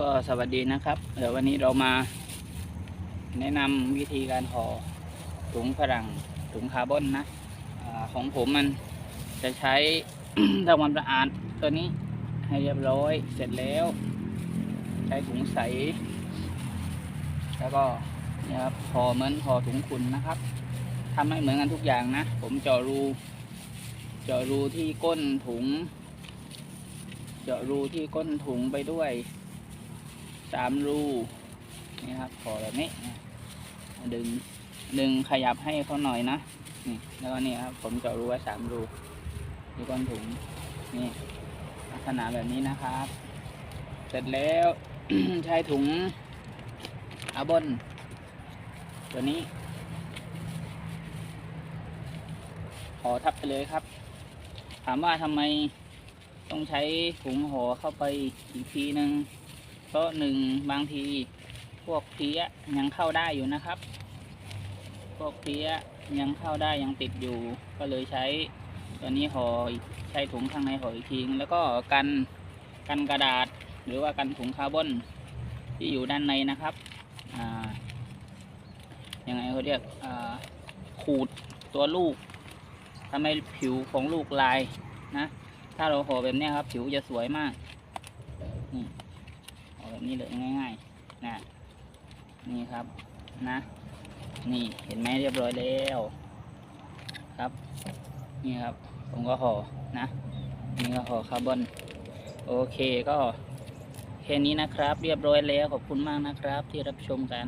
ก็สวัสดีนะครับ เดี๋ยววันนี้เรามาแนะนำวิธีการห่อถุงฝรั่งถุงคาร์บอนนะอของผมมันจะใช้ทำความสะอาดตัวนี้ให้เรียบร้อยเสร็จแล้ว ใช้ถุงใส แล้วก็เนี่ยครับห่อเหมือนห่อถุงคุณนะครับทำให้เหมือนกันทุกอย่างนะ ผมเจาะรูเจาะรูที่ก้นถุง เจาะรูที่ก้นถุงไปด้วย สามรูนี่ครับพอแบบนี้ดึงดึงขยับให้เขาหน่อยนะนี่แล้วก็นี่ครับผมเจาะรูไว้สามรูที่ก้นถุงนี่ลักษณะแบบนี้นะครับ เสร็จแล้ว ใช้ถุงอาบนตัวนี้ห่อทับไปเลยครับ ถามว่าทำไมต้องใช้ถุงห่อเข้าไปอีกทีหนึ่ง เพราะหนึ่งบางทีพวกเพี้ยยังเข้าได้อยู่นะครับ พวกเพี้ยยังเข้าได้ยังติดอยู่ ก็เลยใช้ตัวนี้ห่อใช้ถุงข้างในห่ออีกทีนึงแล้วก็กันกันกระดาษ หรือว่ากันถุงคาร์บอนที่อยู่ด้านในนะครับยังไงเขาเรียกขูดตัวลูกทำให้ผิวของลูกลายนะ ถ้าเราห่อแบบนี้ครับ ผิวจะสวยมากนี่ แบบนี้เลยง่ายๆนะนี่ครับนะ นี่เห็นไหมเรียบร้อยแล้วครับ นี่ครับ ผมก็ห่อนะ นี่ก็ห่อคาร์บอนโอเคก็แค่นี้นะครับ เรียบร้อยแล้วขอบคุณมากนะครับที่รับชมกัน